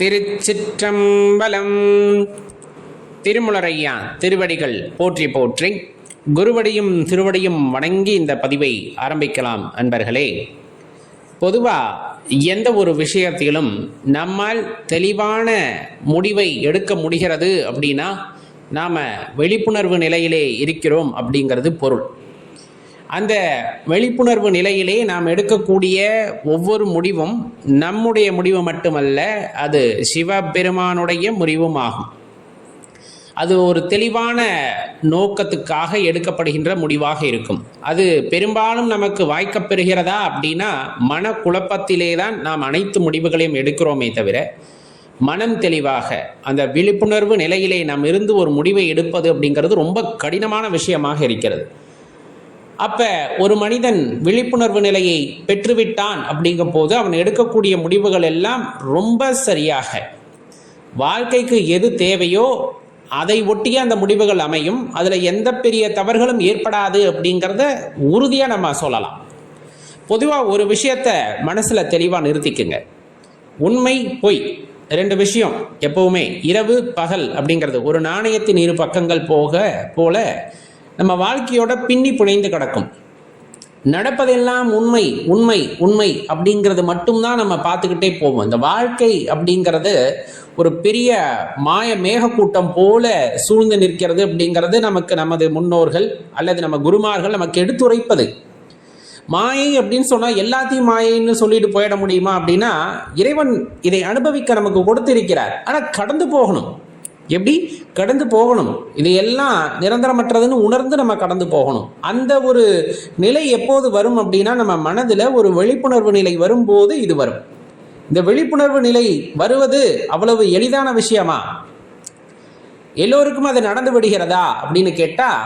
திருச்சிற்றம்பலம். திருமுலரையா திருவடிகள் போற்றி போற்றி. குருவடியும் திருவடியும் வணங்கி இந்த பதிவை ஆரம்பிக்கலாம் அன்பர்களே. பொதுவாக எந்த ஒரு விஷயத்திலும் நம்மால் தெளிவான முடிவை எடுக்க முடிகிறது அப்படின்னா நாம் விழிப்புணர்வு நிலையிலே இருக்கிறோம் அப்படிங்கிறது பொருள். அந்த விழிப்புணர்வு நிலையிலே நாம் எடுக்கக்கூடிய ஒவ்வொரு முடிவும் நம்முடைய முடிவு மட்டுமல்ல அது சிவபெருமானுடைய முடிவும் ஆகும். அது ஒரு தெளிவான நோக்கத்துக்காக எடுக்கப்படுகின்ற முடிவாக இருக்கும். அது பெரும்பாலும் நமக்கு வாய்க்கப்பெறுகிறதா அப்படின்னா மன குழப்பத்திலே தான் நாம் அனைத்து முடிவுகளையும் எடுக்கிறோமே தவிர மனம் தெளிவாக அந்த விழிப்புணர்வு நிலையிலே நாம் இருந்து ஒரு முடிவை எடுப்பது அப்படிங்கிறது ரொம்ப கடினமான விஷயமாக இருக்கிறது. அப்ப ஒரு மனிதன் விழிப்புணர்வு நிலையை பெற்றுவிட்டான் அப்படிங்கும் போது அவன் எடுக்கக்கூடிய முடிவுகள் எல்லாம் ரொம்ப சரியாக. வாழ்க்கைக்கு எது தேவையோ அதை ஒட்டிய அந்த முடிவுகள் அமையும். அதில் எந்த பெரிய தவறுகளும் ஏற்படாது அப்படிங்கிறத உறுதியாக நம்ம சொல்லலாம். பொதுவாக ஒரு விஷயத்தை மனசில் தெளிவாக நிறுத்திக்குங்க. உண்மை பொய். ரெண்டு விஷயம் எப்பவுமே இரவு பகல் அப்படிங்கிறது. ஒரு நாணயத்தின் இரு பக்கங்கள் போக போல நம்ம வாழ்க்கையோட பின்னி புனைந்து கிடக்கும். நடப்பதெல்லாம் உண்மை உண்மை உண்மை அப்படிங்கிறது மட்டும்தான் நம்ம பார்த்துக்கிட்டே போவோம். இந்த வாழ்க்கை அப்படிங்கிறது ஒரு பெரிய மாய மேகக்கூட்டம் போல சூழ்ந்து நிற்கிறது அப்படிங்கிறது நமக்கு நமது முன்னோர்கள் அல்லது நம்ம குருமார்கள் நமக்கு எடுத்துரைப்பது. மாயை அப்படின்னு சொன்னால் எல்லாத்தையும் மாயைன்னு சொல்லிட்டு போயிட முடியுமா அப்படின்னா இறைவன் இதை அனுபவிக்க நமக்கு கொடுத்திருக்கிறார். ஆனால் கடந்து போகணும். எப்படி? கடந்து போகணும். இது எல்லாம் நிரந்தரமற்றதுன்னு உணர்ந்து நம்ம கடந்து போகணும். அந்த ஒரு நிலை எப்போது வரும் அப்படின்னா நம்ம மனதில் ஒரு விழிப்புணர்வு நிலை வரும்போது இது வரும். இந்த விழிப்புணர்வு நிலை வருவது அவ்வளவு எளிதான விஷயமா? எல்லோருக்கும் அது நடந்து விடுகிறதா அப்படின்னு கேட்டால்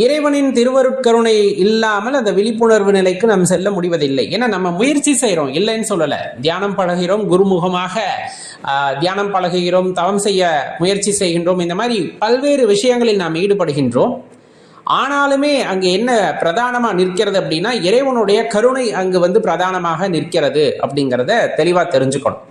இறைவனின் திருவருட்கருணை இல்லாமல் அந்த விழிப்புணர்வு நிலைக்கு நாம் செல்ல முடிவதில்லை. ஏன்னா நம்ம முயற்சி செய்கிறோம் இல்லைன்னு சொல்லலை. தியானம் பழகிறோம் குருமுகமாக தியானம் பழகுகிறோம் தவம் செய்ய முயற்சி செய்கின்றோம். இந்த மாதிரி பல்வேறு விஷயங்களில் நாம் ஈடுபடுகின்றோம். ஆனாலுமே அங்கே என்ன பிரதானமாக நிற்கிறது அப்படின்னா இறைவனுடைய கருணை அங்கு வந்து பிரதானமாக நிற்கிறது அப்படிங்கிறத தெளிவாக தெரிஞ்சுக்கணும்.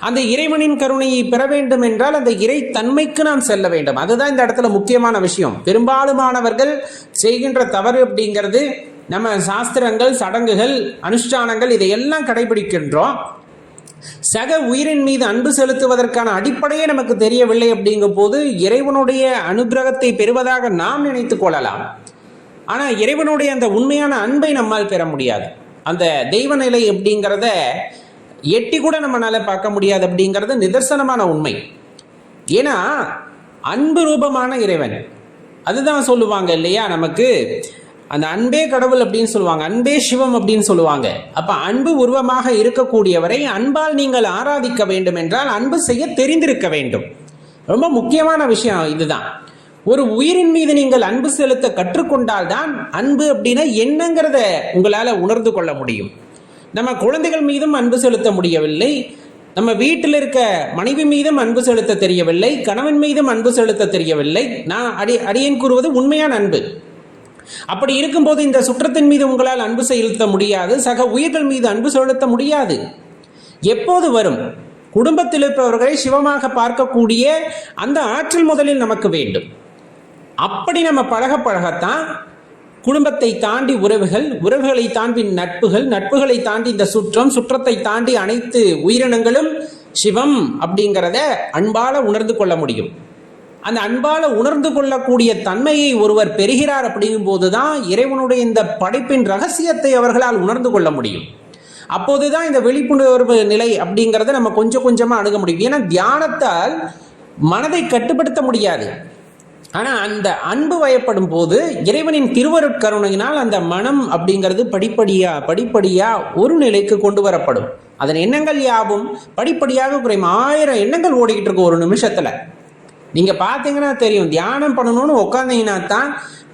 அந்த இறைவனின் கருணையை பெற வேண்டும் என்றால் அந்த இறை தன்மைக்கு நாம் செல்ல வேண்டும். அதுதான் இந்த இடத்துல முக்கியமான விஷயம். பெரும்பாலுமானவர்கள் செய்கின்ற தவறு அப்படிங்கிறது நம்ம சாஸ்திரங்கள் சடங்குகள் அனுஷ்டானங்கள் இதையெல்லாம் கடைபிடிக்கின்றோம். சக உயிரின் மீது அன்பு செலுத்துவதற்கான அடிப்படையே நமக்கு தெரியவில்லை அப்படிங்கும் போது இறைவனுடைய அனுகிரகத்தை பெறுவதாக நாம் நினைத்து கொள்ளலாம். ஆனால் இறைவனுடைய அந்த உண்மையான அன்பை நம்மால் பெற முடியாது. அந்த தெய்வ நிலை அப்படிங்கிறத எட்டி கூட நம்மளால பார்க்க முடியாது அப்படிங்கிறது நிதர்சனமான உண்மை. ஏன்னா அன்பு ரூபமான இறைவன். அதுதான் சொல்லுவாங்க இல்லையா நமக்கு? அந்த அன்பே கடவுள் அப்படின்னு சொல்லுவாங்க அன்பே சிவம் அப்படின்னு சொல்லுவாங்க. அப்ப அன்பு உருவமாக இருக்கக்கூடியவரை அன்பால் நீங்கள் ஆராதிக்க வேண்டும் என்றால் அன்பு செய்ய தெரிந்திருக்க வேண்டும். ரொம்ப முக்கியமான விஷயம் இதுதான். ஒரு உயிரின் மீது நீங்கள் அன்பு செலுத்த கற்றுக்கொண்டால் தான் அன்பு அப்படின்னா என்னங்கிறத உங்களால உணர்ந்து கொள்ள முடியும். நம்ம குழந்தைகள் மீதும் அன்பு செலுத்த முடியவில்லை. நம்ம வீட்டில் இருக்க மனைவி மீதும் அன்பு செலுத்த தெரியவில்லை. கணவன் மீதும் அன்பு செலுத்த தெரியவில்லை. நான் அடி அடியேன் கூறுவது உண்மையான அன்பு. அப்படி இருக்கும்போது இந்த சுற்றத்தின் மீது உங்களால் அன்பு செலுத்த முடியாது. சக உயிர்கள் மீது அன்பு செலுத்த முடியாது. எப்போது வரும்? குடும்பத்தில் இருப்பவர்களை சிவமாக பார்க்கக்கூடிய அந்த ஆற்றல் முதலில் நமக்கு வேண்டும். அப்படி நம்ம பழக பழகத்தான் குடும்பத்தை தாண்டி உறவுகள் உறவுகளை தாண்டி நட்புகள் நட்புகளை தாண்டி இந்த சுற்றம் சுற்றத்தை தாண்டி அனைத்து உயிரினங்களும் சிவம் அப்படிங்கிறத அன்பால உணர்ந்து கொள்ள முடியும். அந்த அன்பால உணர்ந்து கொள்ளக்கூடிய தன்மையை ஒருவர் பெறுகிறார் அப்படிங்கும் போதுதான் இறைவனுடைய இந்த படைப்பின் ரகசியத்தை அவர்களால் உணர்ந்து கொள்ள முடியும். அப்போதுதான் இந்த விழிப்புணர்வு நிலை அப்படிங்கிறத நம்ம கொஞ்சம் கொஞ்சமாக அணுக முடியும். ஏன்னா தியானத்தால் மனதை கட்டுப்படுத்த முடியாது. ஆனால் அந்த அன்பு வயப்படும் போது இறைவனின் திருவருட்கருணையினால் அந்த மனம் அப்படிங்கிறது படிப்படியா படிப்படியா ஒரு நிலைக்கு கொண்டு வரப்படும். அதன் எண்ணங்கள் யாவும் படிப்படியாக குறையும். ஆயிரம் எண்ணங்கள் ஓடிக்கிட்டு இருக்கும் ஒரு நிமிஷத்தில். நீங்க பார்த்தீங்கன்னா தெரியும் தியானம் பண்ணணும்னு உட்காந்தீங்கன்னா தான்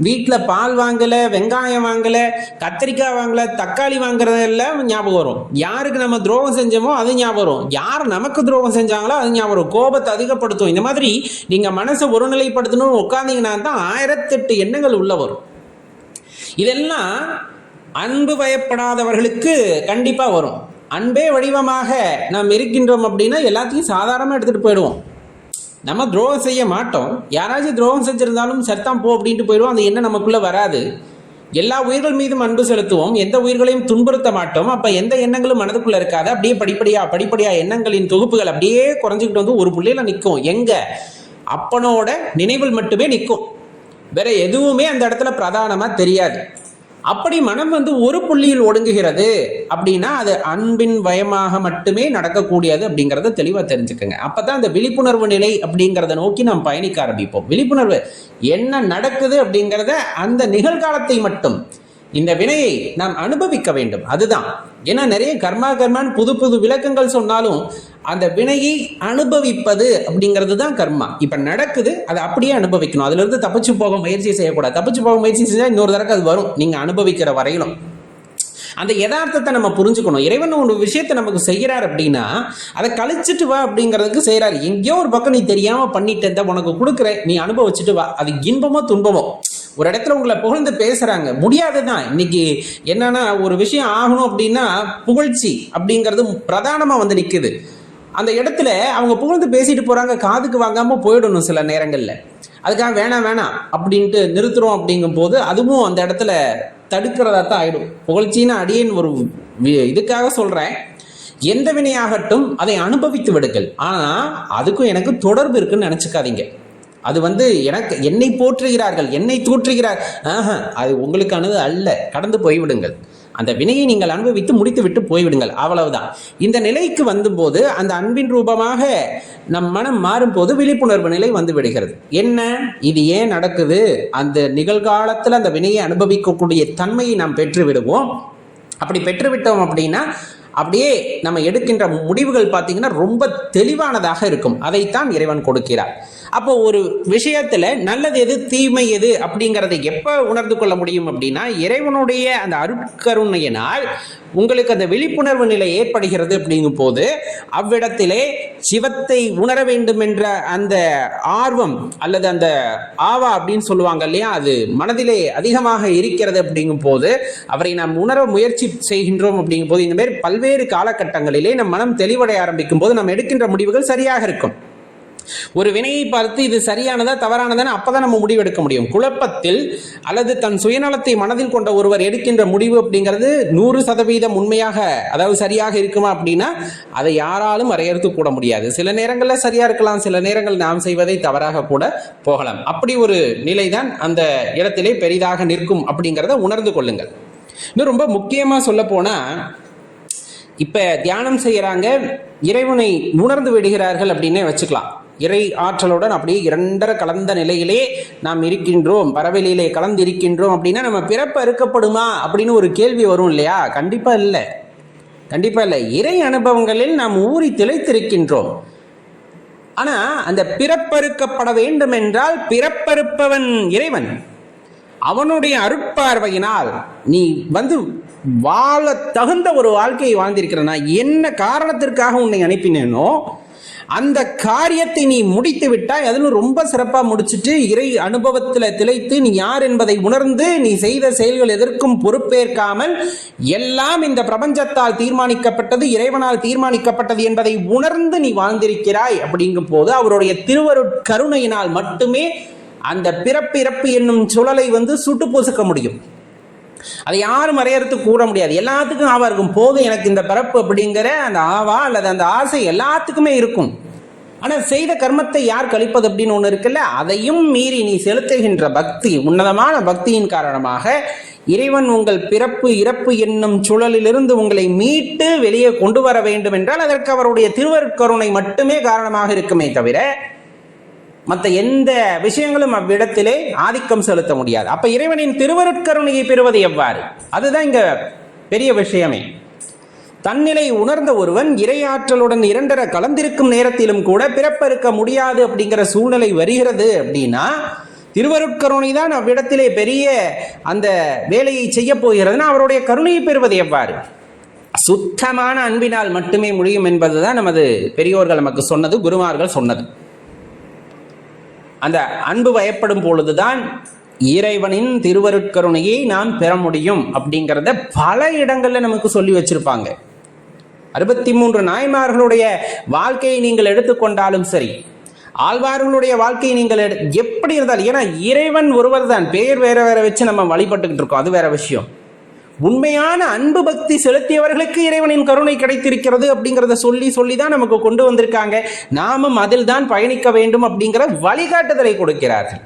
வீட்டில் பால் வாங்கலை வெங்காயம் வாங்கலை கத்திரிக்காய் வாங்கலை தக்காளி வாங்குறதெல்லாம் ஞாபகம் வரும். யாருக்கு நம்ம துரோகம் செஞ்சோமோ அது ஞாபகம் வரும். யார் நமக்கு துரோகம் செஞ்சாங்களோ அது ஞாபகம் வரும். கோபத்தை அதிகப்படுத்தும். இந்த மாதிரி நீங்கள் மனசை ஒருநிலைப்படுத்தணும்னு உட்காந்தீங்கன்னா தான் ஆயிரத்தெட்டு எண்ணங்கள் உள்ள வரும். இதெல்லாம் அன்பு பயப்படாதவர்களுக்கு கண்டிப்பாக வரும். அன்பே வடிவமாக நாம் இருக்கின்றோம் அப்படின்னா எல்லாத்தையும் சாதாரணமாக எடுத்துகிட்டு போயிடுவோம். நம்ம துரோகம் செய்ய மாட்டோம். யாராச்சும் துரோகம் செஞ்சிருந்தாலும் சத்தம் போ அப்படின்ட்டு போயிடுவோம் அது என்ன நமக்குள்ளே வராது. எல்லா உயிர்கள் மீதும் அன்பு செலுத்துவோம். எந்த உயிர்களையும் துன்புறுத்த மாட்டோம். அப்போ எந்த எண்ணங்களும் மனதுக்குள்ளே இருக்காது. அப்படியே படிப்படியாக படிப்படியாக எண்ணங்களின் தொகுப்புகள் அப்படியே குறைஞ்சிக்கிட்டு வந்து ஒரு பிள்ளையில நிற்கும் எங்கே? அப்பனோட நினைவில் மட்டுமே நிற்கும் வேற எதுவுமே அந்த இடத்துல பிரதானமாக தெரியாது. அப்படி மனம் வந்து ஒரு புள்ளியில் ஒடுங்குகிறது அப்படின்னா அது அன்பின் பயமாக மட்டுமே நடக்கக்கூடியது அப்படிங்கிறத தெளிவாக தெரிஞ்சுக்கோங்க. அப்பதான் அந்த விழிப்புணர்வு நிலை அப்படிங்கிறத நோக்கி நாம் பயணிக்க ஆரம்பிப்போம். விழிப்புணர்வு என்ன நடக்குது அப்படிங்கிறத அந்த நிகழ்காலத்தை மட்டும் இந்த வினையை நாம் அனுபவிக்க வேண்டும். அதுதான். ஏன்னா நிறைய கர்மா கர்மான்னு புது புது விளக்கங்கள் சொன்னாலும் அந்த வினையை அனுபவிப்பது அப்படிங்கிறது தான் கர்மா. இப்ப நடக்குது அதை அப்படியே அனுபவிக்கணும். அதுல இருந்து தப்பிச்சு போக முயற்சி செய்யக்கூடாது. தப்பிச்சு போக முயற்சி செஞ்சா இன்னொரு தடவை அது வரும். நீங்க அனுபவிக்கிற வரையிலும். அந்த யதார்த்தத்தை நம்ம புரிஞ்சுக்கணும். இறைவன் ஒரு விஷயத்தை நமக்கு செய்கிறார் அப்படின்னா அதை கழிச்சிட்டு வா அப்படிங்கிறதுக்கு செய்கிறாரு. எங்கேயோ ஒரு பக்கம் நீ தெரியாமல் பண்ணிட்டு இருந்தால் உனக்கு கொடுக்குற நீ அனுபவிச்சுட்டு வா. அது இன்பமோ துன்பமோ? ஒரு இடத்துல உங்களை புகழ்ந்து பேசுறாங்க. முடியாதுதான். இன்னைக்கு என்னன்னா ஒரு விஷயம் ஆகணும் அப்படின்னா புகழ்ச்சி அப்படிங்கிறது பிரதானமா வந்து நிற்குது அந்த இடத்துல அவங்க புகழ்ந்து பேசிட்டு போறாங்க காதுக்கு வாங்காம போயிடணும் சில நேரங்கள்ல. அதுக்காக வேணாம் வேணாம் அப்படின்ட்டு நிறுத்துறோம் அப்படிங்கும் போது அதுவும் அந்த இடத்துல தடுக்கிறதா தான் ஆயிடும். புகழ்ச்சின்னு அடியேன் ஒரு இதுக்காக சொல்றேன். எந்த வினையாகட்டும் அதை அனுபவித்து விடுங்கள். ஆனா அதுக்கும் எனக்கு தொடர்பு இருக்குன்னு நினைச்சுக்காதீங்க. அது வந்து எனக்கு என்னை போற்றுகிறார்கள் என்னை தூற்றுகிறார். ஆஹா அது உங்களுக்கானது அல்ல. கடந்து போய்விடுங்கள். அந்த வினையை நீங்கள் அனுபவித்து முடித்து விட்டு போய்விடுங்கள். அவ்வளவுதான். இந்த நிலைக்கு வந்தபோது அந்த அன்பின் ரூபமாக நம் மனம் மாறும்போது விழிப்புணர்வு நிலை வந்து விடுகிறது. என்ன? இது ஏன் நடக்குது? அந்த நிகழ்காலத்தில் அந்த வினையை அனுபவிக்கக்கூடிய தன்மையை நாம் பெற்று விடுவோம் அப்படி பெற்றுவிட்டோம் அப்படின்னா அப்படியே நம்ம எடுக்கின்ற முடிவுகள் பார்த்தீங்கன்னா ரொம்ப தெளிவானதாக இருக்கும். அதைத்தான் இறைவன் கொடுக்கிறார். அப்போ ஒரு விஷயத்துல நல்லது எது தீமை எது அப்படிங்கிறத எப்போ உணர்ந்து கொள்ள முடியும் அப்படின்னா இறைவனுடைய அந்த அருட்கருணையினால் உங்களுக்கு அந்த விழிப்புணர்வு நிலை ஏற்படுகிறது அப்படிங்கும் போது அவ்விடத்திலே சிவத்தை உணர வேண்டும் என்ற அந்த ஆர்வம் அல்லது அந்த ஆவா அப்படின்னு சொல்லுவாங்க இல்லையா அது மனதிலே அதிகமாக இருக்கிறது அப்படிங்கும் போது அவரை நாம் உணர முயற்சி செய்கின்றோம் அப்படிங்கும் போது இந்த மாதிரி பல்வேறு காலகட்டங்களிலே நம் மனம் தெளிவடைய ஆரம்பிக்கும் போது நாம் எடுக்கின்ற முடிவுகள் சரியாக இருக்கும். ஒரு வினையை பார்த்து இது சரியானதா தவறானதான்னு அப்பதான் நம்ம முடிவு எடுக்க முடியும். குழப்பத்தில் அல்லது தன் சுயநலத்தை மனதில் கொண்ட ஒருவர் எடுக்கின்ற முடிவு அப்படிங்கிறது நூறு சதவீதம் உண்மையாக அதாவது சரியாக இருக்குமா அப்படின்னா அதை யாராலும் வரையறுத்து கூட முடியாது. சில நேரங்களில் சரியா இருக்கலாம் சில நேரங்கள் நாம் செய்வதை தவறாக கூட போகலாம். அப்படி ஒரு நிலைதான் அந்த இடத்திலே பெரிதாக நிற்கும் அப்படிங்கிறத உணர்ந்து கொள்ளுங்கள். இன்னும் ரொம்ப முக்கியமா சொல்ல போனா இப்ப தியானம் செய்யறாங்க இறைவனை உணர்ந்து விடுகிறார்கள் அப்படின்னே வச்சுக்கலாம். இறை ஆற்றலுடன் அப்படியே இரண்டரை கலந்த நிலையிலே நாம் இருக்கின்றோம். பறவையிலே கலந்து இருக்கின்றோம் அப்படின்னா நம்ம பிறப்பு அறுக்கப்படுமா அப்படின்னு ஒரு கேள்வி வரும் இல்லையா? கண்டிப்பாக இல்லை. கண்டிப்பாக இல்லை. இறை அனுபவங்களில் நாம் ஊறி திளைத்திருக்கின்றோம். ஆனால் அந்த பிறப்பறுக்கப்பட வேண்டும் என்றால் பிறப்பறுப்பவன் இறைவன். அவனுடைய அருட்பார்வையினால் நீ வந்து வாழ தகுந்த ஒரு வாழ்க்கையை வாழ்ந்திருக்கிறனா? என்ன காரணத்திற்காக உன்னை அனுப்பினேனோ அந்த காரியத்தை நீ முடித்து விட்டாய். அதிலும் ரொம்ப சிறப்பாக முடிச்சுட்டு இறை அனுபவத்தில் திளைத்து நீ யார் என்பதை உணர்ந்து நீ செய்த செயல்கள் எதற்கும் பொறுப்பேற்காமல் எல்லாம் இந்த பிரபஞ்சத்தால் தீர்மானிக்கப்பட்டது இறைவனால் தீர்மானிக்கப்பட்டது என்பதை உணர்ந்து நீ வாழ்ந்திருக்கிறாய் அப்படிங்கும் போது அவருடைய திருவருட்கருணையினால் மட்டுமே அந்த பிறப்பிறப்பு என்னும் சுழலை வந்து சுட்டு பூசுக்க முடியும். அதை யாரும் வரையறுத்து கூற முடியாது. எல்லாத்துக்கும் ஆவா இருக்கும். போதும் எனக்கு இந்த பிறப்பு அப்படிங்கிற அந்த ஆவா அல்லது அந்த ஆசை எல்லாத்துக்குமே இருக்கும். ஆனால் செய்த கர்மத்தை யார் கழிப்பது அப்படின்னு ஒன்று இருக்குல்ல? அதையும் மீறி நீ செலுத்துகின்ற பக்தி உன்னதமான பக்தியின் காரணமாக இறைவன் உங்கள் பிறப்பு இறப்பு என்னும் சுழலிலிருந்து உங்களை மீட்டு வெளியே கொண்டு வர வேண்டும் என்றால் அதற்கு அவருடைய திருவருட்கருணை மட்டுமே காரணமாக இருக்குமே தவிர மற்ற எந்த விஷயங்களும் அவ்விடத்திலே ஆதிக்கம் செலுத்த முடியாது. அப்ப இறைவனின் திருவருட்கருணையை பெறுவது எவ்வாறு? அதுதான் இங்க பெரிய விஷயமே. தன்னிலை உணர்ந்த ஒருவன் இறையாற்றலுடன் இரண்டரை கலந்திருக்கும் நேரத்திலும் கூட பிறப்பறுக்க முடியாது அப்படிங்கிற சூழ்நிலை வருகிறது அப்படின்னா திருவருட்கருணை தான் அவ்விடத்திலே பெரிய அந்த வேலையை செய்ய போகிறதுனா அவருடைய கருணையை பெறுவது எவ்வாறு? சுத்தமான அன்பினால் மட்டுமே முடியும் என்பதுதான் நமது பெரியோர்கள் நமக்கு சொன்னது குருமார்கள் சொன்னது. அந்த அன்பு வயப்படும் பொழுதுதான் இறைவனின் திருவருட்கருணையை நாம் பெற முடியும் அப்படிங்கிறத பல இடங்களில் நமக்கு சொல்லி வச்சிருப்பாங்க. அறுபத்தி மூன்று நாய்மார்களுடைய வாழ்க்கையை நீங்கள் எடுத்துக்கொண்டாலும் சரி ஆழ்வார்களுடைய வாழ்க்கையை நீங்கள் எடு- எப்படி இருந்தாலும் ஏன்னா இறைவன் ஒருவர் தான் பெயர் வேற வேற வச்சு நம்ம வழிபட்டுக்கிட்டு இருக்கோம். அது வேற விஷயம். உண்மையான அன்பு பக்தி செலுத்தியவர்களுக்கு இறைவனின் கருணை கிடைத்திருக்கிறது அப்படிங்கிறத சொல்லி சொல்லி தான் நமக்கு கொண்டு வந்திருக்காங்க. நாமும் அதில் தான் பயணிக்க வேண்டும் அப்படிங்கிற வழிகாட்டுதலை கொடுக்கிறார்கள்.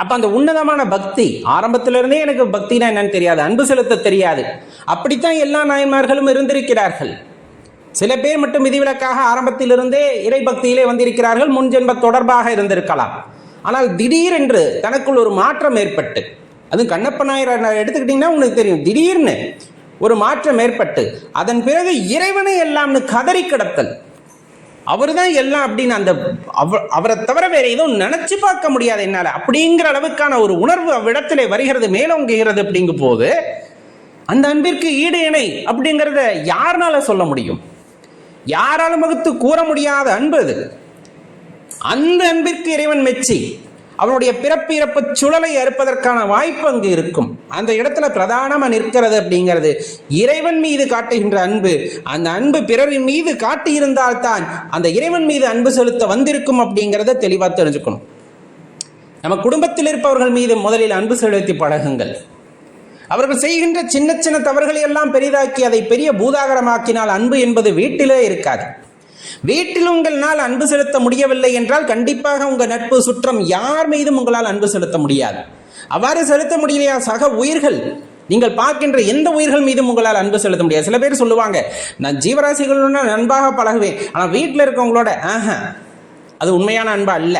அப்ப அந்த உன்னதமான பக்தி ஆரம்பத்திலிருந்தே எனக்கு பக்தினா என்னன்னு தெரியாது அன்பு செலுத்த தெரியாது. அப்படித்தான் எல்லா நாயன்மார்களும் இருந்திருக்கிறார்கள். சில பேர் மட்டும் விதிவிலக்காக ஆரம்பத்திலிருந்தே இறை பக்தியிலே வந்திருக்கிறார்கள் முன்ஜென்ப தொடர்பாக இருந்திருக்கலாம். ஆனால் திடீரென்று தனக்குள் ஒரு மாற்றம் ஏற்பட்டு அதுவும் கண்ணப்ப நாயர் எடுத்துக்கிட்டீங்கன்னா உங்களுக்கு தெரியும். திடீர்னு ஒரு மாற்றம் ஏற்பட்டு அதன் பிறகு இறைவனை எல்லாம்னு கதறி கிடத்தல். அவர் தான் எல்லாம் அப்படின்னு அந்த அவ- அவரை தவிர வேற எதுவும் நினைச்சு பார்க்க முடியாது என்னால். அப்படிங்கிற அளவுக்கான ஒரு உணர்வு அவ்விடத்திலே வருகிறது மேலோங்குகிறது அப்படிங்கும் போது அந்த அன்பிற்கு ஈடு இணை அப்படிங்கிறத யாருனால சொல்ல முடியும்? யாராலும் வகுத்து கூற முடியாத அன்பு அது. அந்த அன்பிற்கு இறைவன் மெச்சி. அவனுடைய பிறப்பு இறப்பு சுழலை அறுப்பதற்கான வாய்ப்பு அங்கு இருக்கும். அந்த இடத்துல பிரதானமாக நிற்கிறது அப்படிங்கிறது இறைவன் மீது காட்டுகின்ற அன்பு. அந்த அன்பு பிறரின் மீது காட்டியிருந்தால்தான் அந்த இறைவன் மீது அன்பு செலுத்த வந்திருக்கும் அப்படிங்கிறத தெளிவாக தெரிஞ்சுக்கணும். நம்ம குடும்பத்தில் இருப்பவர்கள் மீது முதலில் அன்பு செலுத்தி பழகுங்கள். அவர்கள் செய்கின்ற சின்ன சின்ன தவறுகளை எல்லாம் பெரிதாக்கி அதை பெரிய பூதாகரமாக்கினால் அன்பு என்பது வீட்டிலே இருக்காது. வீட்டில் உங்களால் அன்பு செலுத்த முடியவில்லை என்றால் கண்டிப்பாக உங்கள் நட்பு சுற்றம் யார் மீதும் உங்களால் அன்பு செலுத்த முடியாது. அவ்வாறு செலுத்த முடியலையா? சக உயிர்கள். நீங்கள் பார்க்கின்ற எந்த உயிர்கள் மீதும் உங்களால் அன்பு செலுத்த முடியாது. சில பேர் சொல்லுவாங்க நான் ஜீவராசிகளுடன் நண்பாக பழகுவேன். ஆனால் வீட்டில் இருக்கவங்களோட ஆஹா அது உண்மையான அன்பா அல்ல.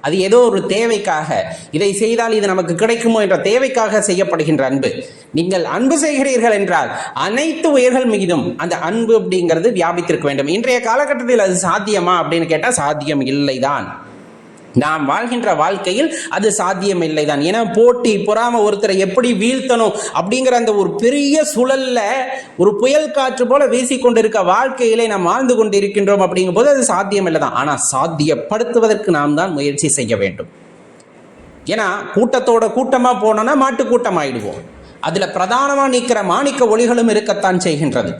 அது ஏதோ ஒரு தேவைக்காக. இதை செய்தால் இது நமக்கு கிடைக்குமோ என்ற தேவைக்காக செய்யப்படுகின்ற அன்பு. நீங்கள் அன்பு செய்கிறீர்கள் என்றால் அனைத்து உயிர்கள் மீதும் அந்த அன்பு அப்படிங்கிறது வியாபித்திருக்க வேண்டும். இன்றைய காலகட்டத்தில் அது சாத்தியமா அப்படின்னு கேட்டால் சாத்தியம் இல்லைதான். நாம் வாழ்கின்ற வாழ்க்கையில் அது சாத்தியம் இல்லைதான் ஏன்னா போட்டி பொறாம ஒருத்தரை எப்படி வீழ்த்தணும் அப்படிங்கிற அந்த ஒரு பெரிய சுழல்ல ஒரு புயல் காற்று போல வீசிக்கொண்டிருக்க வாழ்க்கையிலே நாம் வாழ்ந்து கொண்டிருக்கின்றோம் அப்படிங்கும் போது அது சாத்தியம் இல்லைதான் ஆனா சாத்தியப்படுத்துவதற்கு நாம் தான் முயற்சி செய்ய வேண்டும். ஏன்னா கூட்டத்தோட கூட்டமா போனோம்னா மாட்டு கூட்டம் ஆயிடுவோம் அதுல பிரதானமா நிற்கிற மாணிக்க ஒளிகளும் இருக்கத்தான் செய்கின்றது.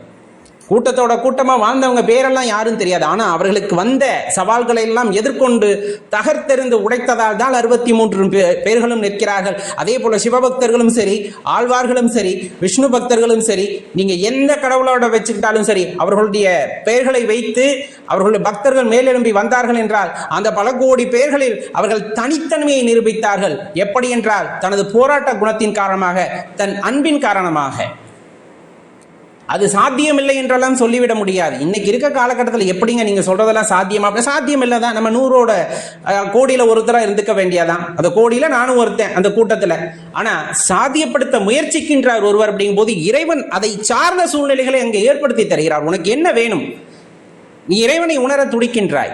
கூட்டத்தோட கூட்டமா வாழ்ந்தவங்க பேரெல்லாம் யாரும் தெரியாது. ஆனா அவர்களுக்கு வந்த சவால்களை எல்லாம் எதிர்கொண்டு தகர்த்தெறிந்து உடைத்ததால் தான் அறுபத்தி மூன்று பே- பேர்களும் நிற்கிறார்கள். அதே போல சிவபக்தர்களும் சரி ஆழ்வார்களும் சரி விஷ்ணு பக்தர்களும் சரி நீங்க எந்த கடவுளோட வச்சுக்கிட்டாலும் சரி அவர்களுடைய பெயர்களை வைத்து அவர்களுடைய பக்தர்கள் மேலெழும்பி வந்தார்கள் என்றால் அந்த பல கோடி பேர்களில் அவர்கள் தனித்தன்மையை நிரூபித்தார்கள். எப்படி என்றால் தனது போராட்ட குணத்தின் காரணமாக தன் அன்பின் காரணமாக. அது சாத்தியமில்லை என்றெல்லாம் சொல்லிவிட முடியாது. இன்னைக்கு இருக்க காலகட்டத்தில் எப்படிங்க நீங்க சொல்றதெல்லாம் சாத்தியமா? அப்படி சாத்தியம் இல்லை தான். நம்ம நூறோட கோடியில் கோடியில இருந்துக்க வேண்டியதான். அந்த கோடியில நானும் ஒருத்தன் அந்த கூட்டத்தில். ஆனா சாத்தியப்படுத்த முயற்சிக்கின்றார் ஒருவர் அப்படிங்கும் போது இறைவன் அதை சார்ந்த சூழ்நிலைகளை அங்கே ஏற்படுத்தி தருகிறார். உனக்கு என்ன வேணும்? நீ இறைவனை உணர துடிக்கின்றாய்.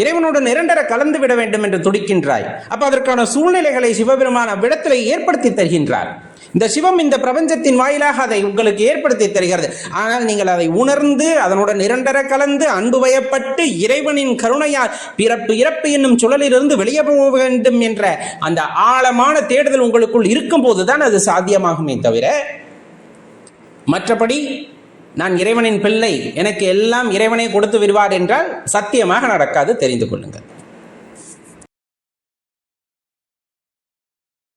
இறைவனுடன் இரண்டர கலந்து விட வேண்டும் என்று துடிக்கின்றாய். அப்போ அதற்கான சூழ்நிலைகளை சிவபெருமான விடத்திலே ஏற்படுத்தி தருகின்றார். இந்த சிவம் இந்த பிரபஞ்சத்தின் வாயிலாக அதை உங்களுக்கு ஏற்படுத்தி தருகிறது. ஆனால் நீங்கள் அதை உணர்ந்து அதனுடன் இரண்டர கலந்து அன்பு வயப்பட்டு இறைவனின் கருணையால் பிறப்பு இறப்பு என்னும் சுழலிலிருந்து வெளியே போக வேண்டும் என்ற அந்த ஆழமான தேடுதல் உங்களுக்குள் இருக்கும் போதுதான் அது சாத்தியமாகுமே தவிர மற்றபடி நான் இறைவனின் பிள்ளை எனக்கு எல்லாம் இறைவனை கொடுத்து விடுவார் என்றால் சத்தியமாக நடக்காது தெரிந்து கொள்ளுங்கள்.